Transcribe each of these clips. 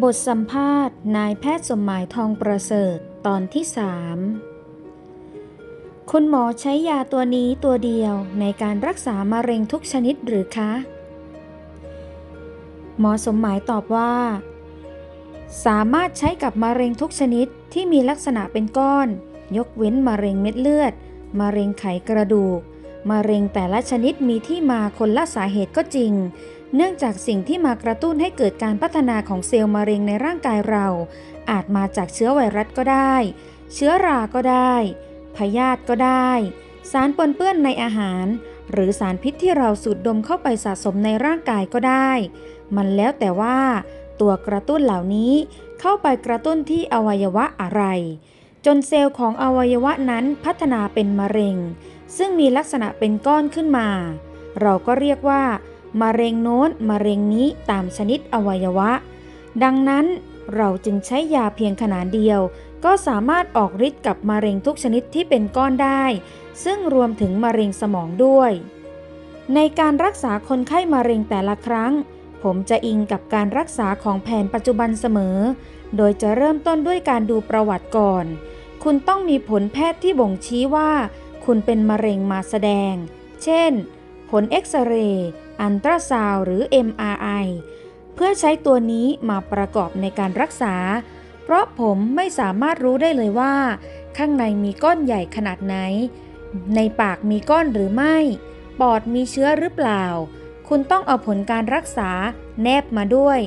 บทสัมภาษณ์ นายแพทย์สมหมายทองประเสริฐตอนที่สามคุณหมอใช้ยาตัวนี้ตัวเดียวในการรักษามะเร็งทุกชนิดหรือคะ หมอสมหมายตอบว่า สามารถใช้กับมะเร็งทุกชนิดที่มีลักษณะเป็นก้อน ยกเว้นมะเร็งเม็ดเลือด มะเร็งไขกระดูก มะเร็งแต่ละชนิดมีที่มาคนละสาเหตุก็จริง เนื่องจากสิ่งที่มากระตุ้นให้เกิดการพัฒนาของเซลล์มะเร็งในร่างกายเรา อาจมาจากเชื้อไวรัสก็ได้ เชื้อราก็ได้ พยาธิก็ได้ สารปนเปื้อนในอาหาร หรือสารพิษที่เราสูดดมเข้าไปสะสมในร่างกายก็ได้ มันแล้วแต่ว่า ตัวกระตุ้นเหล่านี้เข้าไปกระตุ้นที่อวัยวะอะไร จนเซลล์ของอวัยวะนั้นพัฒนาเป็นมะเร็ง ซึ่งมีลักษณะเป็นก้อนขึ้นมา เราก็เรียกว่า มะเร็งโน้นมะเร็งนี้ตามชนิดอวัยวะ ดังนั้นเราจึงใช้ยาเพียงขนาดเดียว ก็สามารถออกฤทธิ์กับมะเร็งทุกชนิดที่เป็นก้อนได้ ซึ่งรวมถึงมะเร็งสมองด้วย ในการรักษาคนไข้มะเร็งแต่ละครั้ง ผมจะอิงกับการรักษาของแผนปัจจุบันเสมอ โดยจะเริ่มต้นด้วยการดูประวัติก่อน คุณต้องมีผลแพทย์ที่บ่งชี้ว่า คุณเป็นมะเร็งมาแสดง เช่น ผลเอ็กซเรย์ อันตราซาวหรือ MRI เพื่อใช้ตัวนี้มาประกอบในการรักษา เพราะผมไม่สามารถรู้ได้เลยว่า ข้างในมีก้อนใหญ่ขนาดไหน ในปากมีก้อนหรือไม่ ปอดมีเชื้อหรือเปล่า คุณต้องเอาผลการรักษาแนบมาด้วย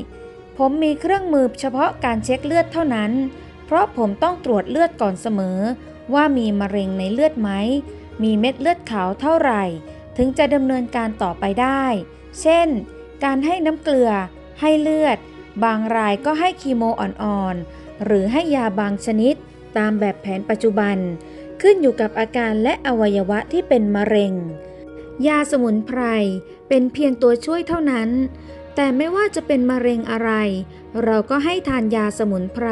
ผมมีเครื่องมือเฉพาะการเช็คเลือดเท่านั้น เพราะผมต้องตรวจเลือดก่อนเสมอ ว่ามีมะเร็งในเลือดไหม มีเม็ดเลือดขาวเท่าไหร่ ถึงจะดำเนินการต่อไปได้ เช่น การให้น้ำเกลือ ให้เลือด บางรายก็ให้คีโมอ่อนๆ หรือให้ยาบางชนิด ตามแบบแผนปัจจุบัน ขึ้นอยู่กับอาการและอวัยวะที่เป็นมะเร็ง ยาสมุนไพร เป็นเพียงตัวช่วยเท่านั้น แต่ไม่ว่าจะเป็นมะเร็งอะไร เราก็ให้ทานยาสมุนไพร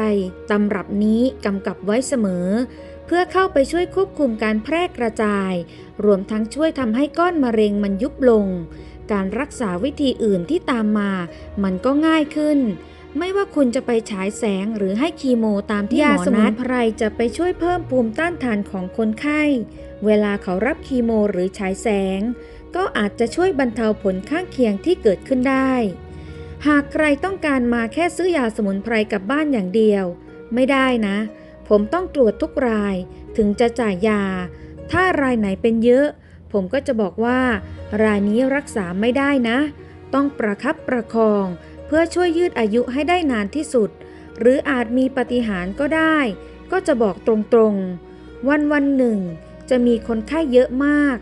ตำรับนี้กำกับไว้เสมอ เพื่อเข้าไปช่วยควบคุมการแพร่กระจาย รวมทั้งช่วยทำให้ก้อนมะเร็งมันยุบลง การรักษาวิธีอื่นที่ตามมา มันก็ง่ายขึ้น ไม่ว่าคุณจะไปฉายแสงหรือให้คีโมตามที่หมอนัดยาสมุนไพรจะไปช่วยเพิ่มภูมิต้านทานของคนไข้ เวลาเขารับคีโมหรือฉายแสง ก็อาจจะช่วยบรรเทาผลข้างเคียงที่เกิดขึ้นได้ หากใครต้องการมาแค่ซื้อยาสมุนไพรกลับบ้านอย่างเดียว ไม่ได้นะ ผมต้องตรวจทุกรายถึงจะจ่ายยา ถ้ารายไหนเป็นเยอะ ผมก็จะบอกว่า รายนี้รักษาไม่ได้นะ ต้องประคับประคอง เพื่อช่วยยืดอายุให้ได้นานที่สุด หรืออาจมีปฏิหารก็ได้ ก็จะบอกตรงๆ วันวันหนึ่ง จะมีคนไข้เยอะมาก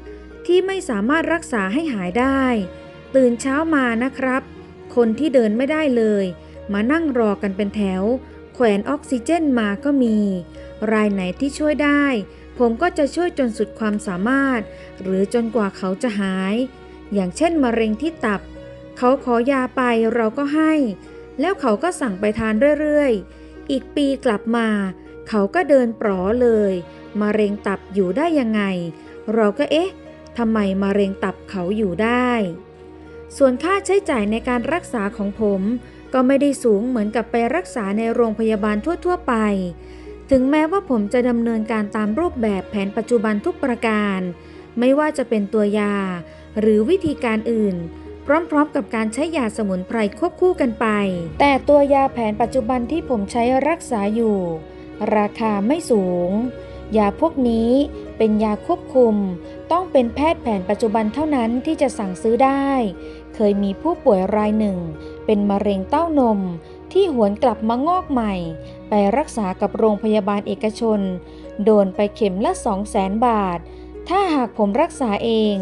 ที่ไม่สามารถรักษาให้หายได้ ตื่นเช้ามานะครับ คนที่เดินไม่ได้เลย มานั่งรอกันเป็นแถว ขวนออกซิเจนมาก็มี รายไหนที่ช่วยได้ ผมก็จะช่วยจนสุดความสามารถ หรือจนกว่าเขาจะหาย อย่างเช่นมะเร็งที่ตับ เขาขอยาไปเราก็ให้ แล้วเขาก็สั่งไปทานเรื่อยๆ อีกปีกลับมา เขาก็เดินปลอเลยมะเร็งตับอยู่ได้ยังไง เราก็เอ๊ะทำไมมะเร็งตับเขาอยู่ได้ ส่วนค่าใช้จ่ายในการรักษาของผม ก็ไม่ได้สูงเหมือนกับไปรักษาในโรงพยาบาลทั่ว ๆ ไป ถึงแม้ว่าผมจะดำเนินการตามรูปแบบแผนปัจจุบันทุกประการ ไม่ว่าจะเป็นตัวยา หรือวิธีการอื่น พร้อมๆ กับการใช้ยาสมุนไพรควบคู่กันไป แต่ตัวยาแผนปัจจุบันที่ผมใช้รักษาอยู่ ราคาไม่สูง ยาพวกนี้เป็นยาควบคุม ต้องเป็นแพทย์แผนปัจจุบันเท่านั้นที่จะสั่งซื้อได้ เคยมีผู้ป่วยรายหนึ่ง เป็นมะเร็งเต้านมที่หวนกลับมางอกใหม่ ไปรักษากับโรงพยาบาลเอกชน โดนไปเข็มละ2 0 0แสนบาท ถ้าหากผมรักษาเอง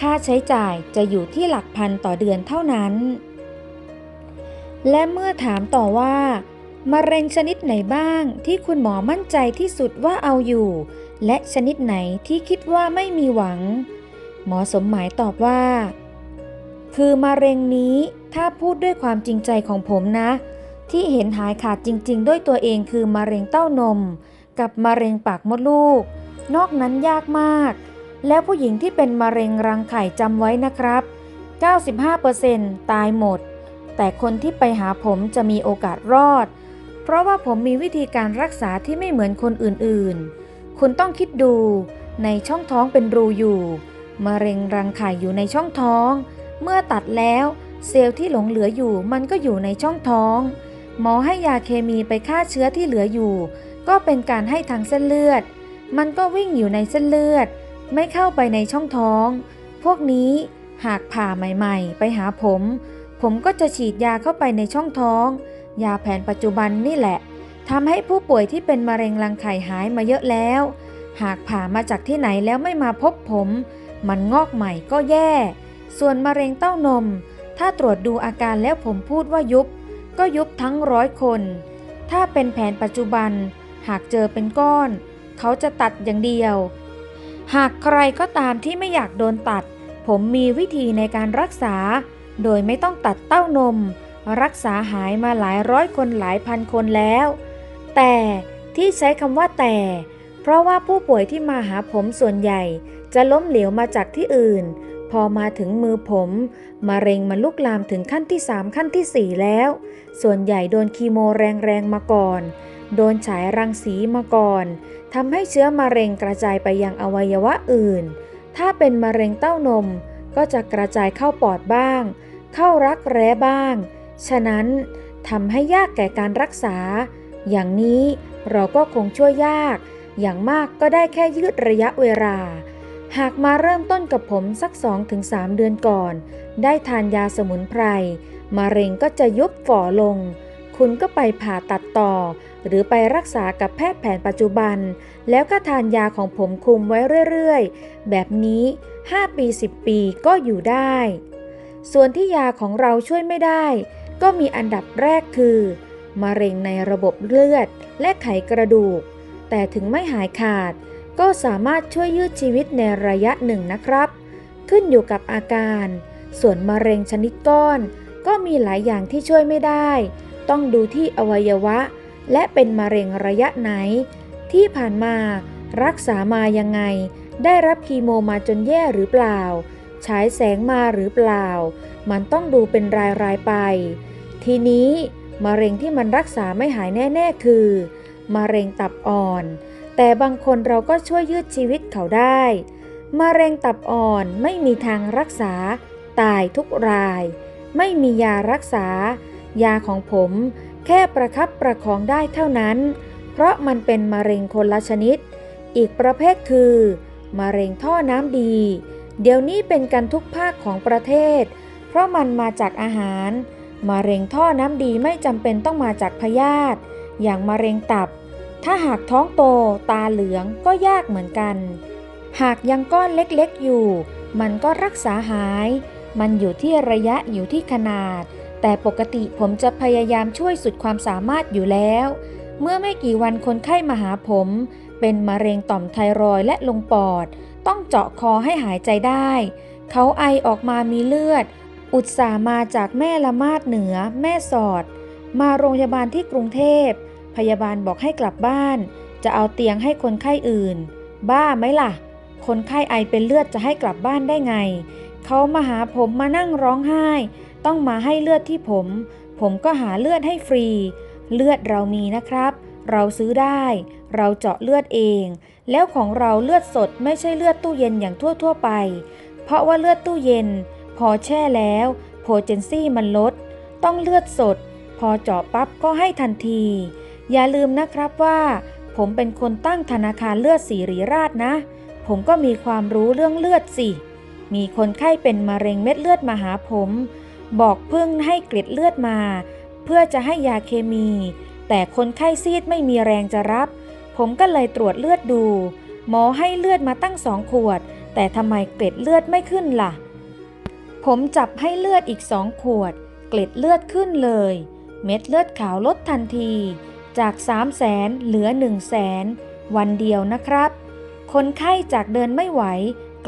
ค่าใช้จ่ายจะอยู่ที่หลักพันต่อเดือนเท่านั้น และเมื่อถามต่อว่ามะเร็งชนิดไหนบ้างที่คุณหมอมั่นใจที่สุดว่าเอาอยู่ และชนิดไหนที่คิดว่าไม่มีหวัง หมอสมหมายตอบว่า คือมะเร็งนี้ ถ้าพูดด้วยความจริงใจของผมนะ ที่เห็นหายขาดจริงๆ ด้วยตัวเองคือมะเร็งเต้านม กับมะเร็งปากมดลูก นอกนั้นยากมาก แล้วผู้หญิงที่เป็นมะเร็งรังไข่จำไว้นะครับ 95%ตายหมด แต่คนที่ไปหาผมจะมีโอกาสรอด เพราะว่าผมมีวิธีการรักษาที่ไม่เหมือนคนอื่นๆ คุณต้องคิดดูในช่องท้องเป็นรูอยู่ มะเร็งรังไข่อยู่ในช่องท้อง เมื่อตัดแล้ว เซลล์ที่หลงเหลืออยู่มันก็อยู่ในช่องท้อง หมอให้ยาเคมีไปฆ่าเชื้อที่เหลืออยู่ ก็เป็นการให้ทางเส้นเลือด มันก็วิ่งอยู่ในเส้นเลือด ไม่เข้าไปในช่องท้อง พวกนี้หากผ่าใหม่ๆ ไปหาผม ผมก็จะฉีดยาเข้าไปในช่องท้อง ยาแผนปัจจุบันนี่แหละทำให้ผู้ป่วยที่เป็นมะเร็งรังไข่หายมาเยอะแล้ว หากผ่ามาจากที่ไหนแล้วไม่มาพบผม มันงอกใหม่ก็แย่ ส่วนมะเร็งเต้านม ถ้าตรวจดูอาการแล้วผมพูดว่ายุบ ก็ยุบทั้งร้อยคน ถ้าเป็นแผนปัจจุบัน หากเจอเป็นก้อน เขาจะตัดอย่างเดียว หากใครก็ตามที่ไม่อยากโดนตัด ผมมีวิธีในการรักษา โดยไม่ต้องตัดเต้านม รักษาหายมาหลายร้อยคนหลายพันคนแล้ว แต่ที่ใช้คำว่าแต่ เพราะว่าผู้ป่วยที่มาหาผมส่วนใหญ่ จะล้มเหลวมาจากที่อื่น พอมาถึงมือผม มะเร็งมันลุกลามถึงขั้นที่ 3 ขั้นทีสี่ 4 แล้ว ส่วนใหญ่โดนคีโมแรงๆมาก่อน โดนฉายรังสีมาก่อนทำให้เชื้อมะเร็งกระจายไปยังอวัยวะอื่น ถ้าเป็นมะเร็งเต้านมก็จะกระจายเข้าปอดบ้าง เข้ารักแร้บ้าง ฉะนั้นทำให้ยากแก่การรักษา อย่างนี้เราก็คงช่วยยาก อย่างมากก็ได้แค่ยืดระยะเวลา หากมาเริ่มต้นกับผมสัก 2-3 เดือนก่อน ได้ทานยาสมุนไพรมะเร็งก็จะยุบฝ่อลง คุณก็ไปผ่าตัดต่อ หรือไปรักษากับแพทย์แผนปัจจุบัน แล้วก็ทานยาของผมคุมไว้เรื่อยๆ แบบนี้ 5 ปี 10 ปีก็อยู่ได้ ส่วนที่ยาของเราช่วยไม่ได้ ก็มีอันดับแรกคือมะเร็งในระบบเลือดและไขกระดูก แต่ถึงไม่หายขาด ก็สามารถช่วยยืดชีวิตในระยะหนึ่งนะครับ ขึ้นอยู่กับอาการ ส่วนมะเร็งชนิดก้อน ก็มีหลายอย่างที่ช่วยไม่ได้ ต้องดูที่อวัยวะ และเป็นมะเร็งระยะไหน ที่ผ่านมารักษามายังไง ได้รับคีโมมาจนแย่หรือเปล่า ฉายแสงมาหรือเปล่า มันต้องดูเป็นรายรายไป ทีนี้มะเร็งที่มันรักษาไม่หายแน่ ๆ คือ มะเร็งตับอ่อน แต่บางคนเราก็ช่วยยืดชีวิตเขาได้มะเร็งตับอ่อนไม่มีทางรักษา ตายทุกราย ไม่มียารักษา ยาของผม แค่ประคับประคองได้เท่านั้น เพราะมันเป็นมะเร็งคนละชนิด อีกประเภทคือมะเร็งท่อน้ำดี เดี๋ยวนี้เป็นกันทุกภาคของประเทศ เพราะมันมาจากอาหารมะเร็งท่อน้ำดีไม่จำเป็นต้องมาจากพยาธิอย่างมะเร็งตับ ถ้าหากท้องโตตาเหลืองก็ยากเหมือนกัน หากยังก้อนเล็กๆอยู่ มันก็รักษาหาย มันอยู่ที่ระยะอยู่ที่ขนาด แต่ปกติผมจะพยายามช่วยสุดความสามารถอยู่แล้ว เมื่อไม่กี่วันคนไข้มาหาผม เป็นมะเร็งต่อมไทรอยด์และลงปอด ต้องเจาะคอให้หายใจได้ เขาไอออกมามีเลือด อุตส่าหมาจากแม่ละมาดเหนือ แม่สอด มาโรงพยาบาลที่กรุงเทพ พยาบาลบอกให้กลับบ้าน จะเอาเตียงให้คนไข้อื่น บ้าไหมล่ะ คนไข้ไอเป็นเลือดจะให้กลับบ้านได้ไง เขามาหาผมมานั่งร้องไห้ ต้องมาให้เลือดที่ผม ผมก็หาเลือดให้ฟรี เลือดเรามีนะครับ เราซื้อได้ เราเจาะเลือดเอง แล้วของเราเลือดสดไม่ใช่เลือดตู้เย็นอย่างทั่วๆไป เพราะว่าเลือดตู้เย็น พอแช่แล้วโพเจนซี่มันลด ต้องเลือดสด พอเจาะปั๊บก็ให้ทันที อย่าลืมนะครับว่า ผมเป็นคนตั้งธนาคารเลือดสีรีราชนะ ผมก็มีความรู้เรื่องเลือดสิ มีคนไข้เป็นมะเร็งเม็ดเลือดมาหาผม บอกเพิ่งให้เกล็ดเลือดมา เพื่อจะให้ยาเคมี แต่คนไข้ซีดไม่มีแรงจะรับ ผมก็เลยตรวจเลือดดู หมอให้เลือดมาตั้งสองขวด แต่ทำไมเกล็ดเลือดไม่ขึ้นล่ะ ผมจับให้เลือดอีกสองขวด เกล็ดเลือดขึ้นเลย เม็ดเลือดขาวลดทันที จาก 3 0 0แสนเหลือ 1 0 0 0 0แสนวันเดียวนะครับ คนไข้จากเดินไม่ไหว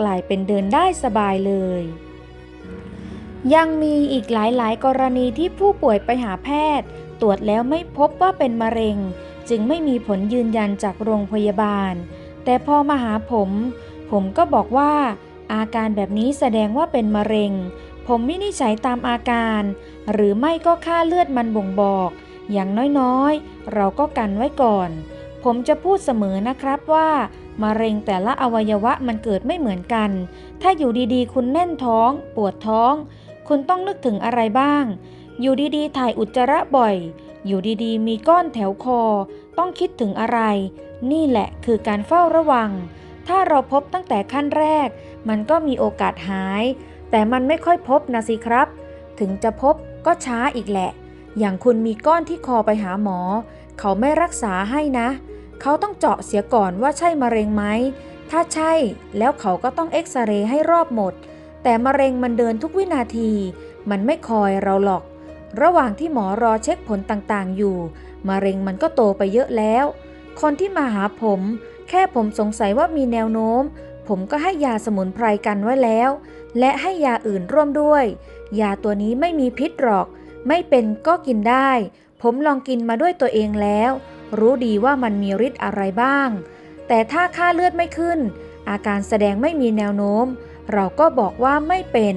กลายเป็นเดินได้สบายเลย ยังมีอีกหลายๆ กรณีที่ผู้ป่วยไปหาแพทย์ ตรวจแล้วไม่พบว่าเป็นมะเร็ง จึงไม่มีผลยืนยันจากโรงพยาบาล แต่พอมาหาผม ผมก็บอกว่า อาการแบบนี้แสดงว่าเป็นมะเร็ง ผมวินิจฉัยตามอาการ หรือไม่ก็ค่าเลือดมันบ่งบอก อย่างน้อยๆ เราก็กันไว้ก่อน ผมจะพูดเสมอนะครับว่ามะเร็งแต่ละอวัยวะมันเกิดไม่เหมือนกัน ถ้าอยู่ดีๆ คุณแน่นท้อง ปวดท้อง คุณต้องนึกถึงอะไรบ้าง อยู่ดีๆ ถ่ายอุจจาระบ่อย อยู่ดีๆ มีก้อนแถวคอ ต้องคิดถึงอะไร นี่แหละคือการเฝ้าระวัง ถ้าเราพบตั้งแต่ขั้นแรก มันก็มีโอกาสหาย แต่มันไม่ค่อยพบนะสิครับ ถึงจะพบก็ช้าอีกแหละ อย่างคุณมีก้อนที่คอไปหาหมอ เขาไม่รักษาให้นะ เขาต้องเจาะเสียก่อนว่าใช่มะเร็งไหม ถ้าใช่แล้วเขาก็ต้องเอ็กซเรย์ให้รอบหมด แต่มะเร็งมันเดินทุกวินาที มันไม่คอยเราหรอก ระหว่างที่หมอรอเช็คผลต่างๆอยู่ มะเร็งมันก็โตไปเยอะแล้ว คนที่มาหาผม แค่ผมสงสัยว่ามีแนวโน้ม ผมก็ให้ยาสมุนไพรกันไว้แล้ว และให้ยาอื่นร่วมด้วย ยาตัวนี้ไม่มีพิษหรอก ไม่เป็นก็กินได้ ผมลองกินมาด้วยตัวเองแล้ว รู้ดีว่ามันมีฤทธิ์อะไรบ้าง แต่ถ้าค่าเลือดไม่ขึ้น อาการแสดงไม่มีแนวโน้ม เราก็บอกว่าไม่เป็น